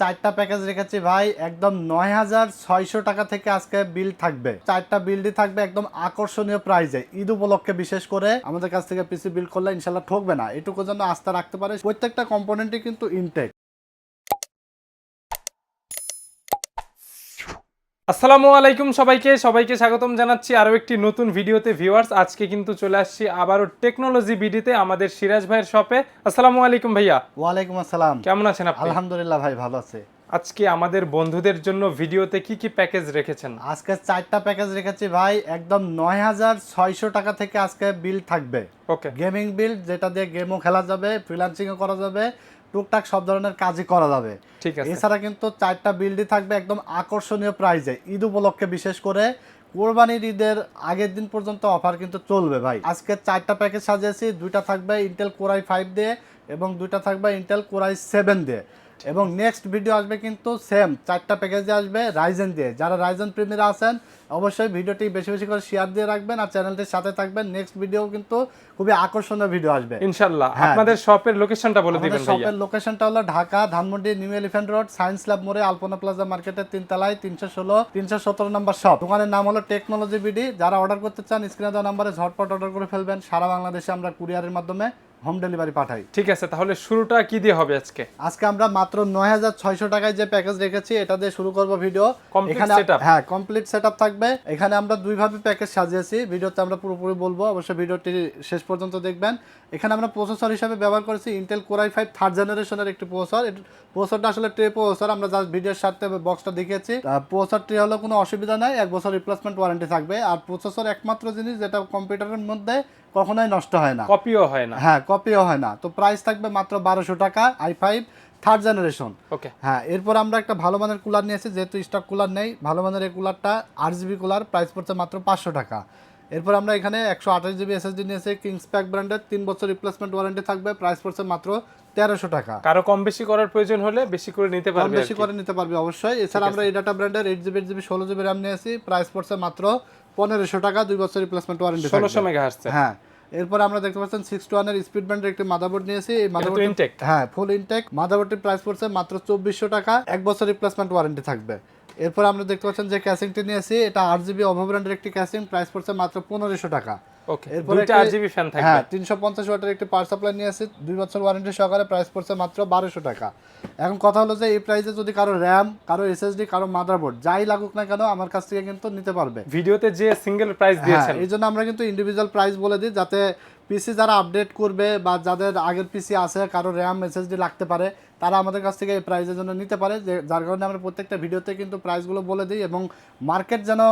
চারটা প্যাকেজ রেখেছি ভাই, একদম নয় হাজার ছয়শো টাকা থেকে আজকে বিল থাকবে। চারটা বিলটি থাকবে একদম আকর্ষণীয় প্রাইজে ঈদ উপলক্ষে বিশেষ করে আমাদের কাছ থেকে পিসি বিল করলে ইনশাল্লাহ ঠকবে না। এটুকু জন্য আস্থা রাখতে পারে। প্রত্যেকটা কম্পোনেন্টই কিন্তু ইনটেক আসসালামু আলাইকুম সবাইকে সবাইকে স্বাগতম জানাচ্ছি আরও একটি নতুন ভিডিওতে ভিউয়ার্স। আজকে কিন্তু চলে আসছি আবারও টেকনোলজি বিডিতে আমাদের সিরাজ ভাইয়ের শপে। আসসালামু আলাইকুম ভাইয়া। ওয়ালাইকুম আসসালাম। কেমন আছেন আপনি? আলহামদুলিল্লাহ ভাই ভালো আছে। আজকে আমাদের বন্ধুদের জন্য ভিডিওতে কি কি প্যাকেজ রেখেছেন? আজকে চারটা প্যাকেজ রেখেছি ভাই একদম নয় হাজার ছয়শো টাকা থেকে আজকে বিল থাকবে। ওকে। গেমিং বিল যেটা দিয়ে গেমও খেলা যাবে ফ্রিলান্সিংও করা যাবে টুকটাক সব ধরনের কাজই করা যাবে। ঠিক আছে। এছাড়া কিন্তু চারটা বিল্ডই থাকবে একদম আকর্ষণীয় প্রাইজে। ঈদ উপলক্ষে বিশেষ করে কোরবানির ঈদের আগের দিন পর্যন্ত অফার কিন্তু চলবে ভাই। আজকে চারটা প্যাকেজ সাজিয়েছি দুইটা থাকবে ইন্টেল কোরাই ফাইভ দিয়ে এবং দুইটা থাকবে ইন্টেল কোরাই সেভেন দিয়ে। এবং নেক্সট ভিডিও আসবে কিন্তু সেম চারটা প্যাকেজে আসবে রাইজেন দিয়ে। যারা রাইজেন প্রেমীরা আছেন অবশ্যই ভিডিওটি বেশি বেশি করে শেয়ার দিয়ে রাখবেন আর চ্যানেলটির সাথে থাকবেন। নেক্সট ভিডিও কিন্তু খুবই আকর্ষণীয় ভিডিও আসবে। ইনশাল্লাহ হ্যাঁ। আপনাদের শপের লোকেশনটা বলে দিবেন ভাইয়া। শপের লোকেশনটা হলো Dhaka Dhanmondi new elephant road science lab মোড়ে আলপনা প্লাজা মার্কেটের তিনতলায় তিনশো ষোলো তিনশো সতেরো নম্বর শপ দোকানের নাম হলো টেকনোলজি বিডি যারা অর্ডার করতে চান স্ক্রিনে দেওয়া নাম্বারে ঝটপট অর্ডার করে ফেলবেন। সারা বাংলাদেশে আমরা কুরিয়ারের মাধ্যমে হোম ডেলিভারি পাঠাই। ঠিক আছে তাহলে শুরুটা কি দিয়ে হবে আজকে? আজকে আমরা মাত্র নয় হাজার ছয়শো টাকায় যে প্যাকেজ রেখেছি এটা দিয়ে শুরু করব ভিডিও। এখানে হ্যাঁ কমপ্লিট সেট থাকবে। এখানে আমরা দুইভাবে প্যাকেজ সাজিয়েছি। ভিডিওতে আমরা পুরোপুরি বলব অবশ্যই ভিডিওটি শেষ পর্যন্ত দেখবেন। এখানে আমরা প্রসেসর হিসাবে ব্যবহার করেছি ইন্টেল কোরাই ফাইভ থার্ড জেনারেশনের একটি প্রসেসর প্রসেসরটা আসলে ট্রে প্রসেসর আমরা জাস্ট ভিডিওর সাথে বক্সটা দেখিয়েছি। প্রসেসর ট্রে হলো কোনো অসুবিধা নাই এক বছর রিপ্লেসমেন্ট ওয়ারেন্টি থাকবে। আর প্রসেসর একমাত্র জিনিস যেটা কম্পিউটারের মধ্যে কখনোই নষ্ট হয় না। কপিও হয় না। হ্যাঁ কপিও হয় না। তো প্রাইস থাকবে মাত্র বারোশো টাকা I five third generation okay হ্যাঁ এরপর আমরা একটা ভালো মানের কুলার নিয়েছি যেহেতু স্টক কুলার নেই ভালো মানের এই কুলারটা আট জিবি কুলার প্রাইস পড়ছে মাত্র পাঁচশো টাকা। এরপর আমরা এখানে একশো আঠাশ জিবি এসএসডি নিয়েছি কিংস প্যাক ব্র্যান্ডের তিন বছর রিপ্লেসমেন্ট ওয়ারেন্টি থাকবে প্রাইস পড়ছে মাত্র তেরোশো টাকা। কারও কম বেশি করার প্রয়োজন হলে বেশি করে নিতে পারবে বেশি করে নিতে পারবে অবশ্যই। এছাড়া আমরা এই ডাটা ব্র্যান্ডের এইট জিবি এইট জিবি ষোলো জিবি র্যাম নিয়েছি প্রাইস পড়ছে মাত্র পনেরোশো টাকা দুই বছর রিপ্লেসমেন্ট ওয়ারেন্টি ষোলোশো মেগা হার্টস হ্যাঁ এরপর আমরা দেখতে পাচ্ছেন সিক্স টু ওয়ানের স্পিড ব্যান্ডের একটি মাদাবোর্ড নিয়েছি। এই মাদাবোর্ড ইনটেক হ্যাঁ ফুল ইনটেক মাদাবোর্ডটির প্রাইস পড়ছে মাত্র চব্বিশশো টাকা। এক বছর রিপ্লেসমেন্ট ওয়ারেন্টি থাকবে। এরপর আমরা দেখতে পাচ্ছেন যে ক্যাসিংটি নিয়েছি এটা আট জিবি অভো ব্র্যান্ডের একটি ক্যাসিং প্রাইস পড়ছে মাত্র পনেরোশো টাকা। ওকে এরপর দুইটা একটি- আট জিবি ফ্যান থাকবে। হ্যাঁ তিনশো পঞ্চাশ ওয়াটের একটি পাওয়ার সাপ্লাই নিয়েছি দুই বছর ওয়ারেন্টি সহকারে প্রাইস পড়ছে মাত্র বারোশো টাকা। এখন কথা হলো যে এই প্রাইসে যদি কারও র্যাম কারও এসএসডি কারও মাদারবোর্ড যাই লাগুক না কেন আমার কাছ থেকে কিন্তু নিতে পারবে। ভিডিওতে যে সিঙ্গেল প্রাইস হ্যাঁ দিয়েছেন। এই জন্য আমরা কিন্তু ইন্ডিভিজুয়াল প্রাইস বলে দিই যাতে পিসি যারা আপডেট করবে বা যাদের আগের পিসি আছে কারও র্যাম এসএসডি লাগতে পারে তারা আমাদের কাছ থেকে এই প্রাইসের জন্য নিতে পারে যে যার কারণে আমরা প্রত্যেকটা ভিডিওতে কিন্তু প্রাইসগুলো বলে দিই এবং মার্কেট যেন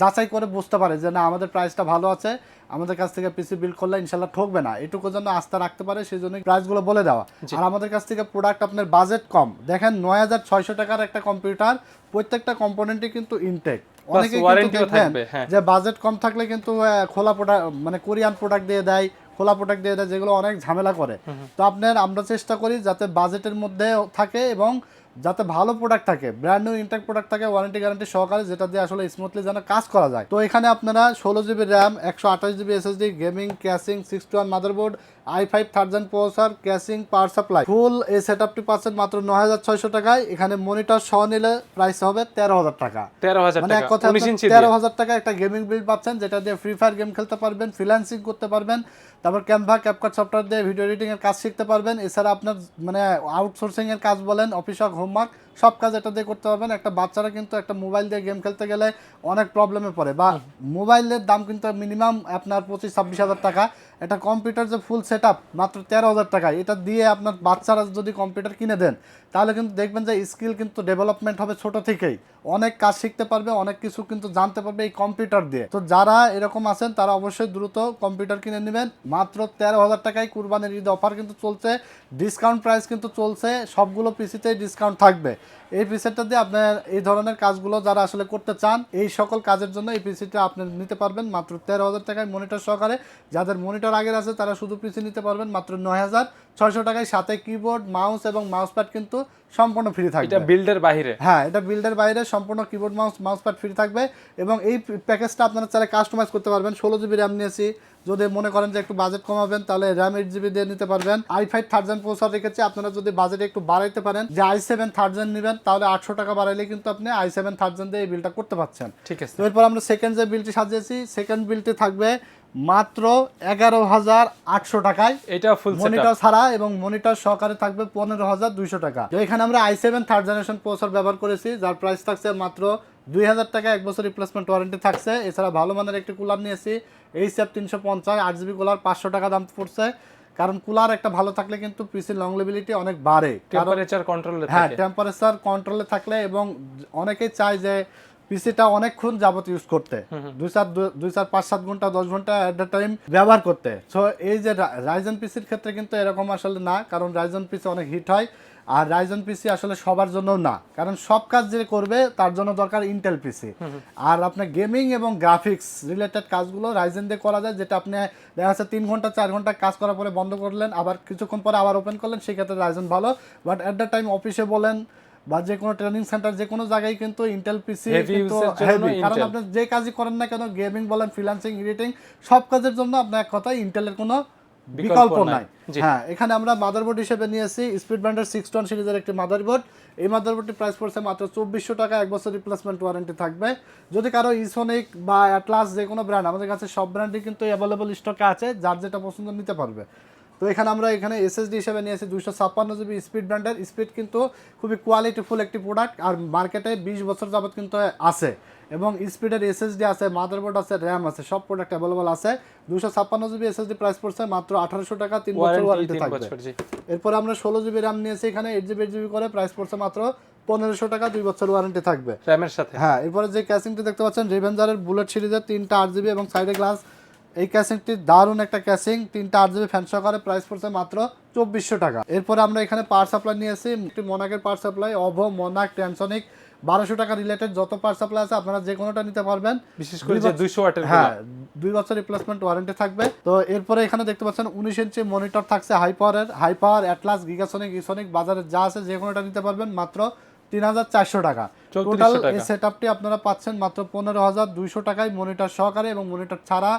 যাচাই করে বুঝতে পারে যে না আমাদের প্রাইসটা ভালো আছে আমাদের কাছ থেকে পিসি বিল করলে ইনশাল্লাহ ঠকবে না। এটুকু জন্য আস্থা রাখতে পারে সেই জন্য প্রাইসগুলো বলে দেওয়া। আর আমাদের কাছ থেকে প্রোডাক্ট আপনার বাজেট কম। দেখেন নয় হাজার ছয়শো টাকার একটা কম্পিউটার প্রত্যেকটা কম্পোনেন্টই কিন্তু ইনটেক অনেকে কিন্তু হ্যাঁ। যে বাজেট কম থাকলে কিন্তু খোলা প্রোডাক্ট মানে কোরিয়ান প্রোডাক্ট দিয়ে দেয় খোলা প্রোডাক্ট দিয়ে দেয় যেগুলো অনেক ঝামেলা করে। তো আপনার আমরা চেষ্টা করি যাতে বাজেটের মধ্যে থাকে এবং যাতে ভালো প্রোডাক্ট থাকে। ব্র্যান্ড নিউ ইনটেক প্রোডাক্ট থাকে ওয়ারেন্টি গ্যারান্টি সহকারে যেটা দিয়ে আসলে স্মুথলি যেন কাজ করা যায়। তো এখানে আপনারা ষোলো জিবি র্যাম একশো আঠাশ GB SSD gaming casing six two one motherboard I five third gen processor casing power supply full এই সেট আপটি পাচ্ছেন মাত্র নয় হাজার ছয়শো টাকায়। এখানে মনিটর সহ নিলে প্রাইস হবে তেরো হাজার টাকা। তেরো হাজার মানে এক টাকা কথা তেরো হাজার টাকা একটা গেমিং বিল পাচ্ছেন যেটা দিয়ে ফ্রি ফায়ার গেম খেলতে পারবেন ফ্রিল্যান্সিং করতে পারবেন। তারপর ক্যানভা ক্যাপকাট সফটওয়্যার দিয়ে ভিডিও এডিটিংয়ের কাজ শিখতে পারবেন। এছাড়া আপনার মানে আউটসোর্সিংয়ের কাজ বলেন অফিস হোমওয়ার্ক সব কাজ এটা দিয়ে করতে পারবেন। একটা বাচ্চারা কিন্তু একটা মোবাইল দিয়ে গেম খেলতে গেলে অনেক প্রবলেমে পড়ে। বা মোবাইলের দাম কিন্তু মিনিমাম আপনার পঁচিশ ছাব্বিশ হাজার টাকা। একটা কম্পিউটার যে ফুল সেট মাত্র তেরো হাজার টাকা। এটা দিয়ে আপনার বাচ্চারা যদি কম্পিউটার কিনে দেন তাহলে কিন্তু দেখবেন যে স্কিল কিন্তু ডেভেলপমেন্ট হবে ছোট থেকেই। অনেক কাজ শিখতে পারবে অনেক কিছু কিন্তু জানতে পারবে এই কম্পিউটার দিয়ে। তো যারা এরকম আছেন তারা অবশ্যই দ্রুত কম্পিউটার কিনে নেবেন। মাত্র তেরো হাজার টাকায় কুরবানির ঈদ অফার কিন্তু চলছে। ডিসকাউন্ট প্রাইস কিন্তু চলছে। সবগুলো পিসিতেই ডিসকাউন্ট থাকবে। এই পিসিটা দিয়ে আপনার এই ধরনের কাজগুলো যারা আসলে করতে চান এই সকল কাজের জন্য এই পিসিটা আপনি নিতে পারবেন মাত্র তেরো হাজার টাকায় মনিটর সহকারে। যাদের মনিটর আগের আছে তারা শুধু পিসি নিতে পারবেন মাত্র নয় হাজার ছয়শো টাকায়। সাথে কিবোর্ড মাউস এবং মাউস প্যাড কিন্তু সম্পূর্ণ ফ্রি থাকবে। এটা বিল্ডের বাইরে হ্যাঁ এটা বিল্ডের বাইরে সম্পূর্ণ keyboard mouse mouse pad free থাকবে। এবং এই প্যাকেজটা আপনারা চাইলে কাস্টমাইজ করতে পারবেন। ষোলো জিবি র্যাম নিয়েছি যদি মনে করেন যে একটু বাজেট কমাবেন তাহলে র্যাম এইট জিবি দিয়ে নিতে পারবেন। I five third gen processor রেখেছি আপনারা যদি বাজেট একটু বাড়াইতে পারেন যে আই সেভেন থার্ড জেন নেবেন তাহলে আটশো টাকা বাড়াইলে কিন্তু আপনি আই সেভেন থার্ড জেন দিয়ে এই বিলটা করতে পারছেন। ঠিক আছে। এরপর আমরা সেকেন্ড যে বিলটি সাজিয়েছি সেকেন্ড বিলটি থাকবে মাত্র এগারো হাজার আটশো টাকায়। এটা ফুল মনিটর ছাড়া এবং মনিটর সহকারে থাকবে পনেরো হাজার দুইশো টাকা। তো এখানে আমরা I seven third generation processor ব্যবহার করেছি যার প্রাইস থাকছে মাত্র দুই হাজার টাকা এক বছর রিপ্লেসমেন্ট ওয়ারেন্টি থাকছে। এছাড়া ভালো মানের একটি কুলার নিয়েছি এইচ এফ তিনশো পঞ্চাশ আট জিবি কুলার পাঁচশো টাকা দাম পড়ছে। কারণ কুলার একটা ভালো থাকলে কিন্তু পিসির লংলেবিলিটি অনেক বাড়ে। টেম্পারেচার কন্ট্রোল হ্যাঁ টেম্পারেচার কন্ট্রোলে থাকলে এবং অনেকেই চায় যে পিসিটা অনেকক্ষণ যাবত ইউজ করতে। দুই চার দুই চার পাঁচ সাত ঘণ্টা দশ ঘণ্টা অ্যাট দ্য টাইম ব্যবহার করতে। সো এই যে রাইজন পিসির ক্ষেত্রে কিন্তু এরকম আসলে না কারণ রাইজন পিসি অনেক হিট হয়। আর রাইজন পিসি আসলে সবার জন্য না। কারণ সব কাজ যে করবে তার জন্য দরকার ইন্টেল পিসি আর আপনার গেমিং এবং গ্রাফিক্স রিলেটেড কাজগুলো রাইজেন দিয়ে করা যায় যেটা আপনি দেখা যাচ্ছে তিন ঘণ্টা চার ঘণ্টা কাজ করার পরে বন্ধ করলেন আবার কিছুক্ষণ পরে আবার ওপেন করলেন সেক্ষেত্রে রাইজন ভালো। বাট অ্যাট দ্য টাইম অফিসে বলেন বা যে কোনো ট্রেনিং সেন্টার যে কোনো জায়গায় কিন্তু ইন্টেল পিসি কারণ। আপনি যে কাজই করেন না কেন গেমিং বলেন ফ্রিল্যান্সিং এডিটিং সব কাজের জন্য আপনার এক কথায় ইন্টেলের কোনো বিকল্প নাই। হ্যাঁ এখানে আমরা মাদারবোর্ড হিসেবে নিয়েছি স্পিড ব্যান্ডের সিক্স টন সিরিজের একটি মাদারবোর্ড এই মাদারবোর্ডটি প্রাইস পড়ছে মাত্র চব্বিশশো টাকা এক বছর রিপ্লেসমেন্ট ওয়ারেন্টি থাকবে। যদি কারও ইসোনিক বা অ্যাটলাস যে কোনো ব্র্যান্ড আমাদের কাছে সব ব্র্যান্ডই কিন্তু অ্যাভেলেবল স্টকে আছে যার যেটা পছন্দ নিতে পারবে। তো এখানে আমরা এখানে এসএসডি হিসেবে নিয়েছি দুইশো ছাপ্পান্ন জিবি স্পিড ব্র্যান্ডের স্পিড কিন্তু খুবই কোয়ালিটিফুল একটি প্রোডাক্ট আর মার্কেটে বিশ বছর যাবত কিন্তু আছে। এবং স্পিডের এসএসডি আছে মাদারবোর্ড আছে র্যাম আছে সব প্রোডাক্ট অ্যাভেলেবল আছে। দুশো ছাপ্পান্ন জিবি এসএসডি প্রাইস পড়ছে মাত্র আঠারোশো টাকা তিন বছর ওয়ারেন্টি থাকবে। এরপর আমরা ষোলো জিবি র্যাম নিয়েছি এখানে এইট জিবি এইট জিবি করে প্রাইস পড়ছে মাত্র পনেরোশো টাকা দুই বছর ওয়ারেন্টি থাকবে। র্যামের সাথে? হ্যাঁ এরপরে যে ক্যাসিংটি দেখতে পাচ্ছেন রেভেঞ্জারের বুলেট সিরিজের তিনটা আট জিবি এবং সাইডে গ্লাস এই ক্যাসিংটি দারুণ একটা ক্যাসিং তিনটা আট জিবি ফ্যান সহকারে প্রাইস পড়ছে মাত্র চব্বিশশো টাকা। এরপরে আমরা এখানে পাওয়ার সাপ্লাই নিয়েছি একটি মনাকের পাওয়ার সাপ্লাই অভো মনাক ট্যানসনিক বারোশো টাকা রিলেটেড যত পাওয়ার সাপ্লাই আছে আপনারা যে কোনোটা নিতে পারবেন বিশেষ করে যে 200 ওয়াটের হ্যাঁ দুই বছর রিপ্লেসমেন্ট ওয়ারেন্টি থাকবে। তো এরপরে এখানে দেখতে পাচ্ছেন উনিশ ইঞ্চি মনিটর থাকছে হাই পাওয়ারের হাই পাওয়ার অ্যাটলাস গিগাসনিক ইসনিক বাজারে যা আছে যে কোনোটা নিতে পারবেন মাত্র তিন হাজার চারশো টাকা। টোটাল এই সেট আপটি আপনারা পাচ্ছেন মাত্র পনেরো হাজার দুইশো টাকায় মনিটর সহকারে এবং মনিটর ছাড়া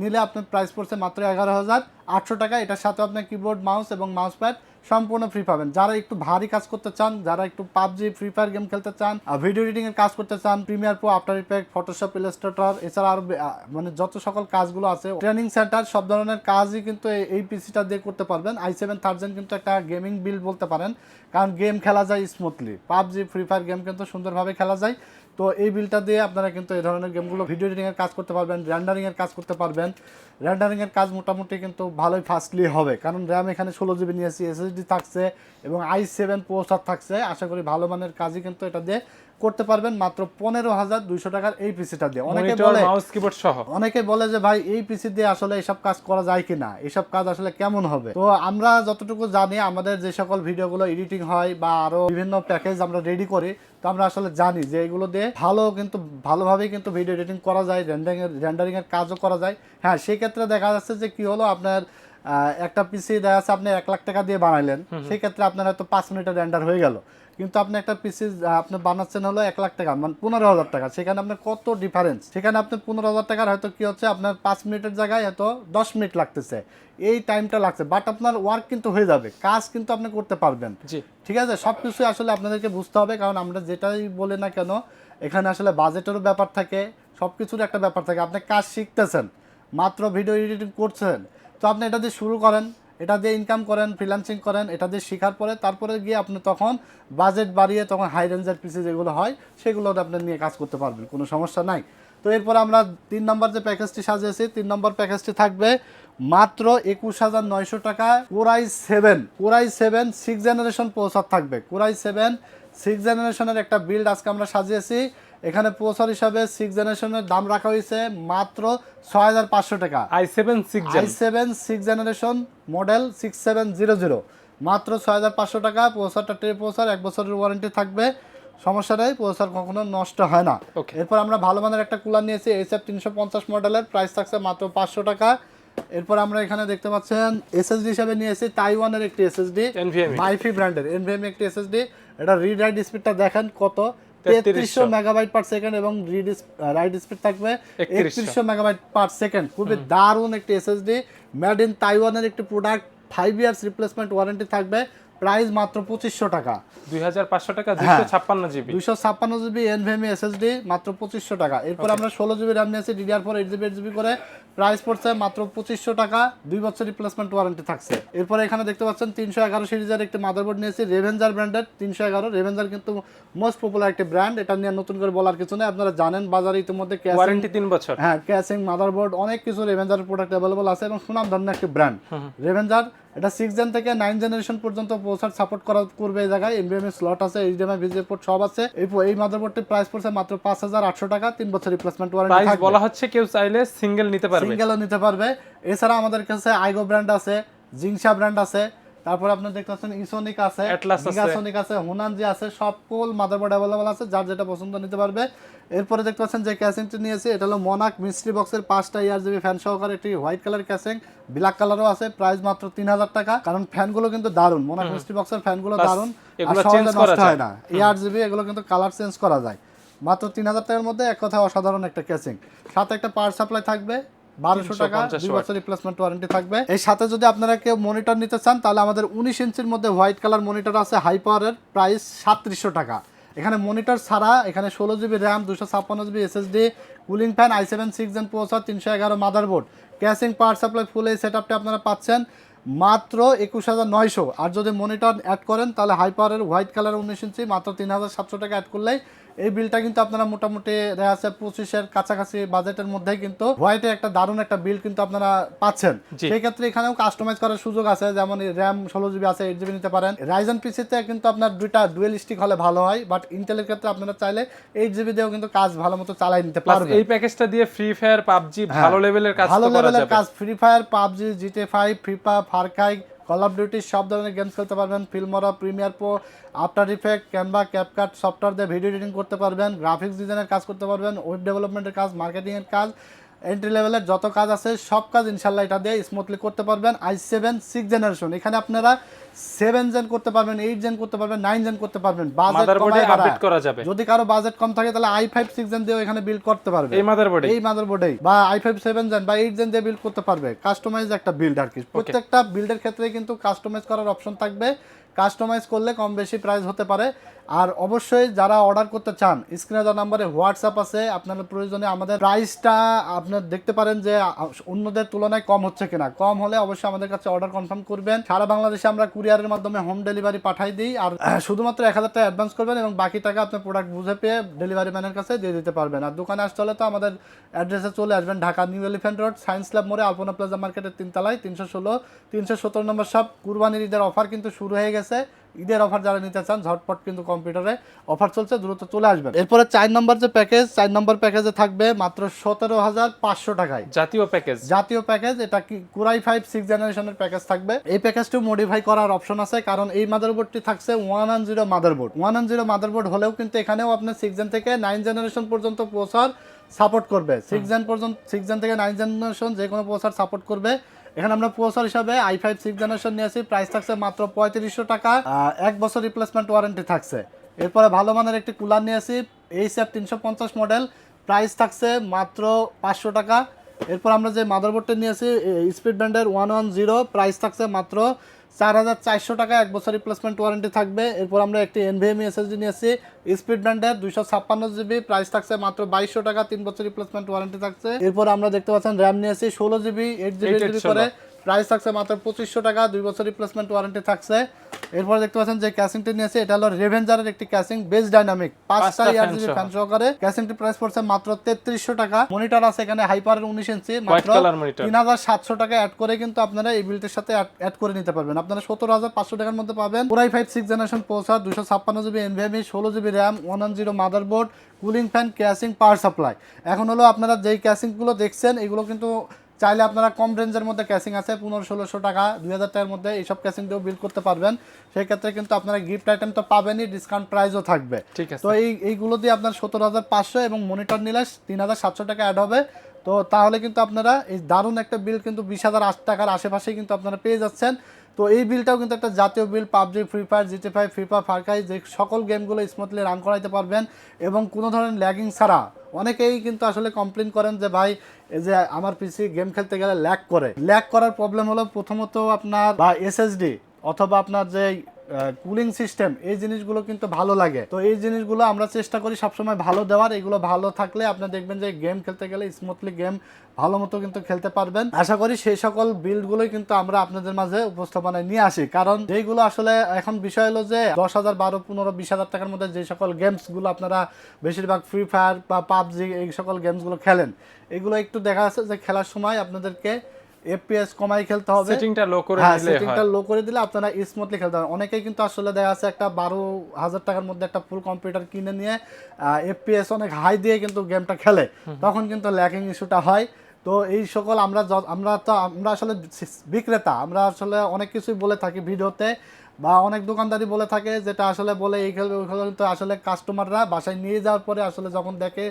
নিলে আপনার প্রাইস পড়ছে মাত্র এগারো হাজার আটশো টাকা। এটার সাথে আপনি কিবোর্ড মাউস এবং মাউস প্যাড সম্পূর্ণ ফ্রি পাবেন। যারা একটু ভারী কাজ করতে চান, যারা একটু পাবজি ফ্রি ফায়ার গেম খেলতে চান ভিডিও এডিটিং এর কাজ করতে চান Premiere Pro After Effect Photoshop Illustrator এছাড়া আরও মানে যত সকল কাজগুলো আছে ট্রেনিং সেন্টার সব ধরনের কাজই কিন্তু এই- পিসিটা দিয়ে করতে পারবেন। আই সেভেন থার্জেন কিন্তু একটা গেমিং বিল বলতে পারেন। কারণ গেম খেলা যায় smoothly PUBG Free Fire game কিন্তু সুন্দরভাবে খেলা যায়। তো এই বিলটা দিয়ে আপনারা কিন্তু এই ধরনের গেমগুলো ভিডিও এডিটিংয়ের কাজ করতে পারবেন র্যান্ডারিংয়ের কাজ করতে পারবেন। র্যান্ডারিংয়ের কাজ মোটামুটি কিন্তু ভালোই ফাস্টলি হবে, কারণ র্যাম এখানে ষোলো জিবি নিয়েছি এসএসডি থাকছে এবং আই সেভেন প্রোসার থাকছে। আশা করি ভালো মানের কাজই কিন্তু এটা দিয়ে করতে পারবেন। মাত্র পনেরো হাজার দুইশো টাকার এই পিসিটা দিয়ে। অনেকে বলে মাউস কিবোর্ড সহ। অনেকে বলে যে ভাই এই পিসি দিয়ে আসলে এসব কাজ করা যায় কিনা? এসব কাজ আসলে কেমন হবে? তো আমরা যতটুকু জানি আমাদের যে সকল ভিডিওগুলো এডিটিং হয় বা আরও বিভিন্ন প্যাকেজ আমরা রেডি করি তো আমরা আসলে জানি যে এগুলো দিয়ে ভালো কিন্তু ভালোভাবেই কিন্তু ভিডিও এডিটিং করা যায় রেন্ডারিং এর কাজও করা যায়। হ্যাঁ সেই ক্ষেত্রে দেখা যাচ্ছে যে কি হলো আপনার একটা পিসি দেখা যাচ্ছে আপনি এক লাখ টাকা দিয়ে বানাইলেন। সেই ক্ষেত্রে আপনার হয়তো পাঁচ মিনিটের রেন্ডার হয়ে গেল। কিন্তু আপনি একটা পিসি আপনি বানাচ্ছেন হলো এক লাখ টাকা মানে পনেরো হাজার টাকা। সেখানে আপনার কত ডিফারেন্স সেখানে আপনি পনেরো হাজার টাকার হয়তো কি হচ্ছে আপনার পাঁচ মিনিটের জায়গায় হয়তো দশ মিনিট লাগতেছে। এই টাইমটা লাগছে। বাট আপনার ওয়ার্ক কিন্তু হয়ে যাবে। কাজ কিন্তু আপনি করতে পারবেন। ঠিক আছে? সব কিছুই আসলে আপনাদেরকে বুঝতে হবে কারণ আমরা যেটাই বলি না কেন এখানে আসলে বাজেটেরও ব্যাপার থাকে সব কিছুর একটা ব্যাপার থাকে। আপনি কাজ শিখতেছেন মাত্র ভিডিও এডিটিং করছেন তো আপনি এটা দিয়ে শুরু করেন, এটা দিয়ে ইনকাম করেন ফ্রিল্যান্সিং করেন, এটা দিয়ে শেখার পরে তারপরে গিয়ে আপনি তখন বাজেট বাড়িয়ে তখন হাই রেঞ্জের পিসি যেগুলো হয়, সেগুলো আপনি নিয়ে কাজ করতে পারবেন, কোনো সমস্যা নাই। তো এরপর আমরা তিন নম্বর যে প্যাকেজটি সাজিয়েছি, তিন নম্বর প্যাকেজটি থাকবে মাত্র একুশ হাজার নয়শো টাকা core i seven core i seven six generation processor থাকবে। কোরাই সেভেন সিক্স জেনারেশনের একটা বিল্ড আজকে আমরা সাজিয়েছি। এখানে প্রসার হিসাবে সিক্স জেনারেশনের দাম রাখা হয়েছে মাত্র ছয় হাজার পাঁচশো টাকা। I seven six I seven six generation model six seven zero zero মাত্র ছয় হাজার পাঁচশো টাকা প্রসারটা ট্রে প্রসার এক বছরের ওয়ারেন্টি থাকবে। সমস্যা নেই প্রসার কখনো নষ্ট হয় না. এরপর আমরা ভালো মানের একটা কুলার নিয়েছি এইচ এফ তিনশো পঞ্চাশ মডেলের প্রাইস থাকছে মাত্র পাঁচশো টাকা। এরপর আমরা এখানে দেখতে পাচ্ছেন এসএসডি হিসাবে নিয়েছি তাইওয়ানের একটি এসএসডি মাইফি ব্র্যান্ডের এনভিএমই একটি এসএসডি এটা রিড রাইট স্পিডটা দেখেন কত 3300 তেত্রিশশো মেগাবাইট পার সেকেন্ড এবং রিড রাইট স্পিড থাকবে 3100 একত্রিশশো মেগাবাইট পার সেকেন্ড খুবই দারুণ একটি এসএসডি মেড ইন তাইওয়ানের একটি product five years replacement warranty থাকবে। প্রাইস মাত্র পঁচিশশো টাকা। দুই হাজার পাঁচশো টাকা হ্যাঁ। দুইশো ছাপ্পান্ন জিবি। দুইশো ছাপ্পান্ন জিবি এসএসডি মাত্র পঁচিশশো টাকা। এরপর আমরা ষোলো জিবি র্যাম নিয়েছি DDR four eight GB eight GB করে। প্রাইস পড়ছে মাত্র পঁচিশশো টাকা দুই বছর রিপ্লেসমেন্ট ওয়ারেন্টি থাকছে। এরপর এখানে দেখতে পাচ্ছেন তিনশো এগারো সিরিজের একটি মাদারবোর্ড নিয়েছি রেভেঞ্জার ব্র্যান্ডের তিনশো এগারো। রেভেঞ্জার কিন্তু মোস্ট পপুলার একটি ব্র্যান্ড এটা নিয়ে নতুন করে বলার কিছু নেই। আপনারা জানেন বাজারে ইতিমধ্যে ওয়ারেন্টি তিন বছর। হ্যাঁ ক্যাসিং মাদারবোর্ড অনেক কিছু রেভেঞ্জার প্রোডাক্ট অ্যাভেলেবল আছে এবং সুনাম ধরনের একটি ব্র্যান্ড রেভেঞ্জার এটা সিক্স জেন থেকে নাইন জেনারেশন পর্যন্ত পৌঁছার সাপোর্ট করা করবে এই জায়গায় এমবিএমএ স্লট আছে এইচডিএমআই ভিজে পোর্ট সব আছে। এই এই মাদারবোর্ডটির প্রাইস পড়ছে মাত্র পাঁচ হাজার আটশো টাকা তিন বছর রিপ্লেসমেন্ট ওয়ারেন্টি বলা হচ্ছে কেউ চাইলে সিঙ্গেল নিতে পারবে। সিঙ্গেলও নিতে পারবে। এছাড়া আমাদের কাছে আইগো ব্র্যান্ড আছে জিংসা ব্র্যান্ড আছে তারপর আপনি দেখতে পাচ্ছেন ইসোনিক আছে। গিগাসোনিক আছে। হুনানজি আছে সকল মাদারবোর্ড অ্যাভেলেবল আছে যার যেটা পছন্দ নিতে পারবে। এরপরে দেখতে পাচ্ছেন যে ক্যাসিংটি নিয়েছি এটা হলো মনাক মিস্ট্রি বক্সের পাঁচটা ইয়ার জিবি ফ্যান সহকারে একটি হোয়াইট কালার ক্যাসিং ব্ল্যাক কালারও আছে প্রাইস মাত্র তিন হাজার টাকা। কারণ ফ্যানগুলো কিন্তু দারুণ মনাক মিস্ট্রি বক্সের ফ্যানগুলো দারুণ আর এগুলো সহজে করা নষ্ট হয় যায়। না। এয়ার জিবি এগুলো কিন্তু কালার চেঞ্জ করা যায়। মাত্র তিন হাজার টাকার মধ্যে এক কথা অসাধারণ একটা ক্যাসিং সাথে একটা পাওয়ার সাপ্লাই থাকবে বারোশো টাকা 350 দুই। বছর রিপ্লেসমেন্ট ওয়ারেন্টি থাকবে। এর সাথে যদি আপনারা কেউ মনিটর নিতে চান তাহলে আমাদের উনিশ ইঞ্চির মধ্যে হোয়াইট কালার মনিটর আছে হাই পাওয়ারের প্রাইস সাতত্রিশশো টাকা। এখানে মনিটর ছাড়া এখানে ষোলো জিবি র্যাম দুশো ছাপ্পান্ন GB SSD cooling fan I seven six gen processor তিনশো এগারো motherboard casing power supply full এই সেট আপনারা পাচ্ছেন মাত্র একুশ হাজার নয়শো। আর যদি মনিটর অ্যাড করেন তাহলে হাই পাওয়ারের হোয়াইট কালার উনিশ ইঞ্চি মাত্র তিন হাজার সাতশো টাকা অ্যাড করলেই এই বিলটা কিন্তু আপনারা মোটামুটি দেখা যাচ্ছে পঁচিশের কাছাকাছি বাজেটের মধ্যে কিন্তু হোয়াইটে একটা দারুণ একটা বিল কিন্তু আপনারা পাচ্ছেন। সেই ক্ষেত্রে এখানেও কাস্টমাইজ করার সুযোগ আছে যেমন র্যাম ষোলো জিবি আছে এইট জিবি নিতে পারেন রাইজন পিসিতে কিন্তু আপনার দুইটা ডুয়েল স্টিক হলে ভালো হয় বাট ইন্টেলের ক্ষেত্রে আপনারা চাইলে এইট জিবি দিয়েও কিন্তু কাজ ভালো মতো চালাই নিতে পারবেন এই প্যাকেজটা দিয়ে ফ্রি ফায়ার পাবজি ভালো লেভেলের কাজ হ্যাঁ। ভালো লেভেলের কাজ Free Fire PUBG GTA five ফ্রিপা Far Cry Call of Duty সব ধরনের গেমস খেলতে পারবেন। Filmora Premiere Pro After Effect Canva CapCut software দিয়ে ভিডিও এডিটিং করতে পারবেন। গ্রাফিক্স ডিজাইনের কাজ করতে পারবেন। ওয়েব ডেভেলপমেন্টের কাজ মার্কেটিংয়ের কাজ। এন্ট্রি লেভেলের যত কাজ আছে সব কাজ ইনশাল্লাহ এটা দিয়ে স্মুথলি করতে পারবেন। আই সেভেন সিক্স জেনারেশন এখানে আপনারা সেভেন জেন করতে পারবেন এইট জেন করতে পারবেন নাইন জেন করতে পারবেন। বাজেট করা যাবে। যদি কারও বাজেট কম থাকে তাহলে আই ফাইভ সিক্স জেন দিয়েও এখানে বিল্ড করতে পারবে। এই মাদারবোর্ডে এই মাদারবোর্ডেই বা আই ফাইভ সেভেন জেন বা এইট জেন দিয়ে বিল্ড করতে পারবে। কাস্টমাইজ একটা বিল্ড আর কি। প্রত্যেকটা বিল্ডের ক্ষেত্রে কিন্তু কাস্টমাইজ করার অপশন থাকবে। কাস্টমাইজ করলে কম বেশি প্রাইস হতে পারে। আর অবশ্যই যারা অর্ডার করতে চান স্ক্রিনে দেওয়া নাম্বারে হোয়াটসঅ্যাপ আছে আপনার প্রয়োজনে আমাদের প্রাইসটা আপনার দেখতে পারেন যে অন্যদের তুলনায় কম হচ্ছে কিনা। কম হলে অবশ্যই আমাদের কাছে অর্ডার কনফার্ম করবেন। সারা বাংলাদেশে আমরা কুরিয়ারের মাধ্যমে হোম ডেলিভারি পাঠাই দিই। আর শুধুমাত্র এক হাজার টাকা অ্যাডভান্স করবেন এবং বাকি টাকা আপনার প্রোডাক্ট বুঝে পেয়ে ডেলিভারি ম্যানের কাছে দিয়ে দিতে পারবেন। আর দোকানে আসতে হলে তো আমাদের অ্যাড্রেসে চলে আসবেন, Dhaka New Elephant Road Science Lab মোড়ে আলপনা প্লাজা মার্কেটের তিনতলায়, তিনশো ষোলো, তিনশো সত্তর নম্বর সব কুরবানির ঈদের অফার কিন্তু শুরু হয়ে গেছে। ঈদের অফার যারা নিতে চান ঝটপট কিন্তু কম্পিউটারে অফার চলছে দ্রুত চলে আসবেন। এরপরে চার নম্বর যে প্যাকেজ চার নম্বর প্যাকেজে থাকবে মাত্র সতেরো হাজার পাঁচশো টাকায়। জাতীয় প্যাকেজ জাতীয় প্যাকেজ এটা কি কুরাই ফাইভ সিক্স জেনারেশনের প্যাকেজ থাকবে। এই প্যাকেজটিও মডিফাই করার অপশন আছে কারণ এই মাদারবোর্ডটি থাকছে one and zero motherboard one and zero motherboard হলেও কিন্তু এখানেও আপনার সিক্স জেন থেকে নাইন জেনারেশন পর্যন্ত পৌঁছার সাপোর্ট করবে। সিক্স জেন পর্যন্ত সিক্স জেন থেকে নাইন জেনারেশন যে কোনো পৌঁছার সাপোর্ট করবে। এখানে আমরা প্রসার হিসাবে আই ফাইভ সিক্স জেনারেশন নিয়েছি। প্রাইস থাকছে মাত্র পঁয়ত্রিশশো টাকা। এক বছর রিপ্লেসমেন্ট ওয়ারেন্টি থাকছে। এরপরে ভালো মানের একটি কুলার নিয়েছি এইচ এফ তিনশো পঞ্চাশ মডেল প্রাইস থাকছে মাত্র পাঁচশো টাকা। এরপর আমরা যে মাদারবোর্ডটা নিয়েছি স্পিড ব্যান্ডের ওয়ান ওয়ান জিরো প্রাইস থাকছে মাত্র চার হাজার চারশো টাকা এক বছর রিপ্লেসমেন্ট ওয়ারেন্টি থাকবে। এরপর আমরা একটি এনভিএম এসএসডি নিয়েছি স্পিড ব্র্যান্ডের দুইশো ছাপ্পান্ন জিবি প্রাইস থাকছে মাত্র বাইশশো টাকা তিন বছর রিপ্লেসমেন্ট ওয়ারেন্টি থাকছে। এরপর আমরা দেখতে পাচ্ছেন র্যাম নিয়েছি ষোলো জিবি এইট জিবি 8 জিবি 8 করে। প্রাইস থাকছে মাত্র পঁচিশশো টাকা দুই বছর রিপ্লেসমেন্ট ওয়ারেন্টি থাকছে। এরপর দেখতে পাচ্ছেন যে ক্যাসিংটি নিয়েছে এটা হলো রেভেঞ্জারের একটি ক্যাসিং বেস ডাইনামিক পাঁচটা ইয়ার জিবি। ফ্যান সহকারে ক্যাসিংটি প্রাইস পড়ছে মাত্র তেত্রিশশো টাকা। মনিটর আছে এখানে হাইপারের উনিশ ইঞ্চি মাত্র তিন হাজার সাতশো টাকা অ্যাড করে কিন্তু আপনারা এই বিলটির সাথে অ্যাড করে নিতে পারবেন। আপনারা সতেরো হাজার পাঁচশো টাকার মধ্যে পাবেন। পুরাই ফাইভ সিক্স জেনারেশন প্রসার দুশো ছাপ্পান্ন জিবি এনভিএমই ষোলো GB RAM one one zero motherboard cooling fan casing power supply এখন হলো আপনারা যেই ক্যাসিংগুলো দেখছেন এগুলো কিন্তু চাইলে আপনারা কম রেঞ্জের মধ্যে ক্যাসিং আছে পনেরো ষোলোশো টাকা দুই হাজার টাকার মধ্যে এইসব ক্যাসিং দিয়েও বিল করতে পারবেন। সেই ক্ষেত্রে কিন্তু আপনারা গিফট আইটেম তো পাবেনই ডিসকাউন্ট প্রাইসও থাকবে। ঠিক আছে। তো এই এইগুলো দিয়ে আপনার সতেরো হাজার পাঁচশো এবং মনিটর নিলে তিন হাজার সাতশো টাকা অ্যাড হবে। তো তাহলে কিন্তু আপনারা এই দারুণ একটা বিল কিন্তু বিশ হাজার আট টাকার আশেপাশেই কিন্তু আপনারা পেয়ে যাচ্ছেন। তো এই বিলটাও কিন্তু একটা জাতীয় bill PUBG Free Fire GT five Free Fire Far Cry যে সকল গেমগুলো স্মুথলি রান করাইতে পারবেন এবং কোনো ধরনের ল্যাগিং ছাড়া অনেকেই কিন্তু আসলে কমপ্লেন করেন যে, ভাই, এই যে আমার পিসি গেম খেলতে গেলে ল্যাক করে। ল্যাক করার প্রবলেম হলো প্রথমত আপনার বা এসএসডি অথবা আপনার যে কুলিং সিস্টেম এই জিনিসগুলো কিন্তু ভালো লাগে। তো এই জিনিসগুলো আমরা চেষ্টা করি সবসময় ভালো দেওয়ার। এগুলো ভালো থাকলে আপনি দেখবেন যে গেম খেলতে গেলে স্মুথলি গেম ভালো মতো কিন্তু খেলতে পারবেন। আশা করি সেই সকল বিল্ডগুলোই কিন্তু আমরা আপনাদের মাঝে উপস্থাপনায় নিয়ে আসি। কারণ যেগুলো আসলে এখন বিষয় হলো যে দশ হাজার বারো, পনেরো, বিশ হাজার টাকার মধ্যে যে সকল গেমসগুলো আপনারা বেশিরভাগ ফ্রি ফায়ার বা পাবজি এই সকল গেমসগুলো খেলেন, এগুলো একটু দেখা যাচ্ছে যে খেলার সময় আপনাদেরকে এফপিএস কমাই খেলতে হবে। সেটিংটা লো করে হ্যাঁ দিলে সেটিংটা লো করে দিলে আপনারা স্মুথলি খেলতে পারেন। অনেকেই কিন্তু আসলে দেখা আছে একটা বারো হাজার টাকার মধ্যে একটা ফুল কম্পিউটার কিনে নিয়ে এফপিএস অনেক হাই দিয়ে কিন্তু গেমটা খেলে। তখন কিন্তু ল্যাকিং ইস্যুটা হয়। তো এই সকল আমরা আমরা তো আমরা আসলে বিক্রেতা। আমরা আসলে অনেক কিছুই বলে থাকি ভিডিওতে। বা অনেক দোকানদারি বলে থাকে যেটা আসলে বলে এই খেলবে ওই খেলবে কিন্তু আসলে কাস্টমাররা বাসায় নিয়ে যাওয়ার পরে আসলে যখন দেখে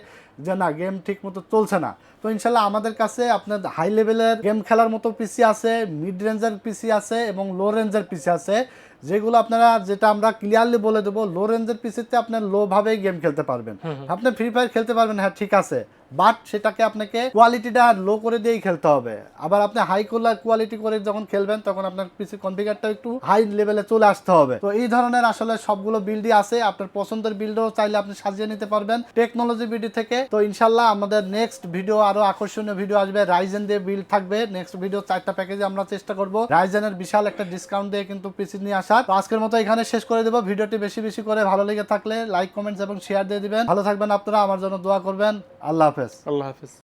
যে না গেম ঠিক মতো চলছে না তো ইনশাল্লাহ আমাদের কাছে আপনার হাই লেভেলের গেম খেলার মতো পিসি আছে মিড রেঞ্জের পিসি আছে এবং লো রেঞ্জের পিসি আছে যেগুলো আপনারা যেটা আমরা ক্লিয়ারলি বলে দেবো লো রেঞ্জের পিসিতে আপনার লো ভাবেই গেম খেলতে পারবেন। আপনি ফ্রি ফায়ার খেলতে পারবেন হ্যাঁ ঠিক আছে। বাট সেটাকে আপনাকে কোয়ালিটিটা লো করে দিয়েই খেলতে হবে। আবার আপনি হাই কোয়ালিটি করে যখন খেলবেন, তখন আপনার পিসি কনফিগারটা একটু হাই লেভেলে চলে আসতে হবে। তো এই ধরনের আসলে সবগুলো বিল্ডই আছে। আপনার পছন্দের বিল্ডও চাইলে আপনি সাজিয়ে নিতে পারবেন টেকনোলজি বিডি থেকে। তো ইনশাল্লাহ আমাদের নেক্সট ভিডিও আরও আকর্ষণীয় ভিডিও আসবে। রাইজেন দিয়ে বিল্ড থাকবে। নেক্সট ভিডিও চারটা প্যাকেজে আমরা চেষ্টা করব। রাইজেনের বিশাল একটা ডিসকাউন্ট দিয়ে কিন্তু পিসি নিয়ে আসার। তো আজকের মতো এখানে শেষ করে দেবো। ভিডিওটি বেশি বেশি করে ভালো লেগে থাকলে লাইক কমেন্টস এবং শেয়ার দিয়ে দিবেন। ভালো থাকবেন আপনারা। আমার জন্য দোয়া করবেন। আল্লাহ হাফেজ। আল্লাহ হাফিজ।